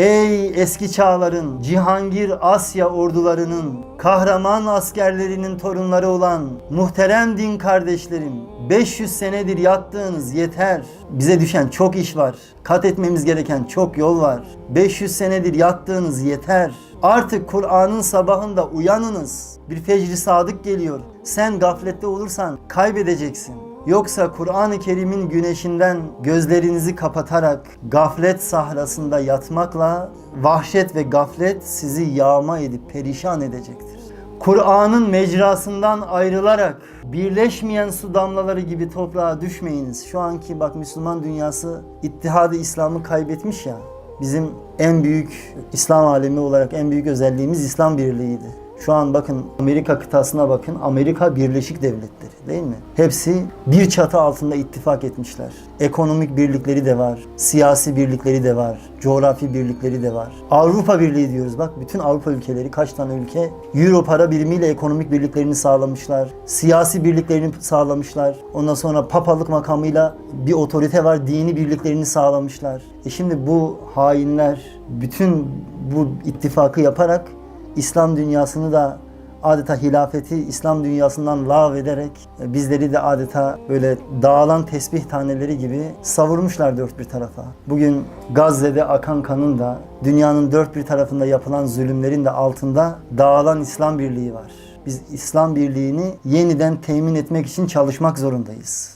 Ey eski çağların, Cihangir Asya ordularının, kahraman askerlerinin torunları olan muhterem din kardeşlerim, 500 senedir yattığınız yeter. Bize düşen çok iş var. Kat etmemiz gereken çok yol var. 500 senedir yattığınız yeter. Artık Kur'an'ın sabahında uyanınız. Bir fecri sadık geliyor. Sen gaflette olursan kaybedeceksin. Yoksa Kur'an-ı Kerim'in güneşinden gözlerinizi kapatarak gaflet sahrasında yatmakla vahşet ve gaflet sizi yağma edip perişan edecektir. Kur'an'ın mecrasından ayrılarak birleşmeyen su damlaları gibi toprağa düşmeyiniz. Şu anki bak Müslüman dünyası ittihadı İslam'ı kaybetmiş ya. Bizim en büyük İslam alemi olarak en büyük özelliğimiz İslam birliğiydi. Şu an bakın Amerika kıtasına bakın. Amerika Birleşik Devletleri değil mi? Hepsi bir çatı altında ittifak etmişler. Ekonomik birlikleri de var. Siyasi birlikleri de var. Coğrafi birlikleri de var. Avrupa Birliği diyoruz bak. Bütün Avrupa ülkeleri kaç tane ülke Euro para birimiyle ekonomik birliklerini sağlamışlar. Siyasi birliklerini sağlamışlar. Ondan sonra papalık makamıyla bir otorite var. Dini birliklerini sağlamışlar. E şimdi bu hainler bütün bu ittifakı yaparak İslam dünyasını da adeta hilafeti İslam dünyasından lav ederek e, bizleri de adeta böyle dağılan tesbih taneleri gibi savurmuşlar dört bir tarafa. Bugün Gazze'de akan kanın da dünyanın dört bir tarafında yapılan zulümlerin de altında dağılan İslam birliği var. Biz İslam birliğini yeniden temin etmek için çalışmak zorundayız.